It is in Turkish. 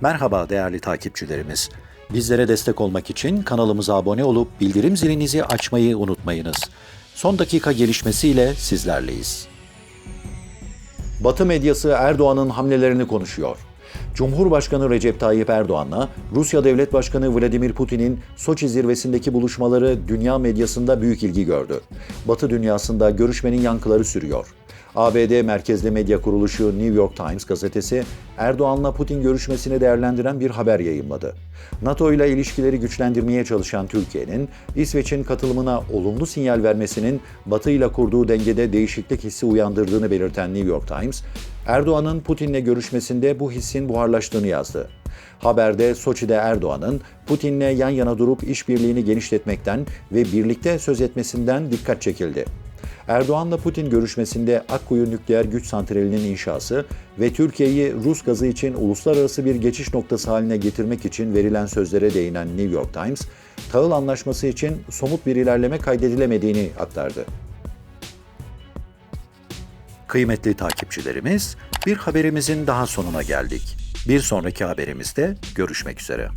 Merhaba değerli takipçilerimiz. Bizlere destek olmak için kanalımıza abone olup bildirim zilinizi açmayı unutmayınız. Son dakika gelişmesiyle sizlerleyiz. Batı medyası Erdoğan'ın hamlelerini konuşuyor. Cumhurbaşkanı Recep Tayyip Erdoğan'la Rusya Devlet Başkanı Vladimir Putin'in Soçi zirvesindeki buluşmaları dünya medyasında büyük ilgi gördü. Batı dünyasında görüşmenin yankıları sürüyor. ABD merkezli medya kuruluşu New York Times gazetesi Erdoğan'la Putin görüşmesini değerlendiren bir haber yayımladı. NATO ile ilişkileri güçlendirmeye çalışan Türkiye'nin İsveç'in katılımına olumlu sinyal vermesinin Batı ile kurduğu dengede değişiklik hissi uyandırdığını belirten New York Times, Erdoğan'ın Putin'le görüşmesinde bu hissin buharlaştığını yazdı. Haberde Soçi'de Erdoğan'ın Putin'le yan yana durup işbirliğini genişletmekten ve birlikte söz etmesinden dikkat çekildi. Erdoğan'la Putin görüşmesinde Akkuyu Nükleer Güç Santrali'nin inşası ve Türkiye'yi Rus gazı için uluslararası bir geçiş noktası haline getirmek için verilen sözlere değinen New York Times, tahıl anlaşması için somut bir ilerleme kaydedilemediğini aktardı. Kıymetli takipçilerimiz, bir haberimizin daha sonuna geldik. Bir sonraki haberimizde görüşmek üzere.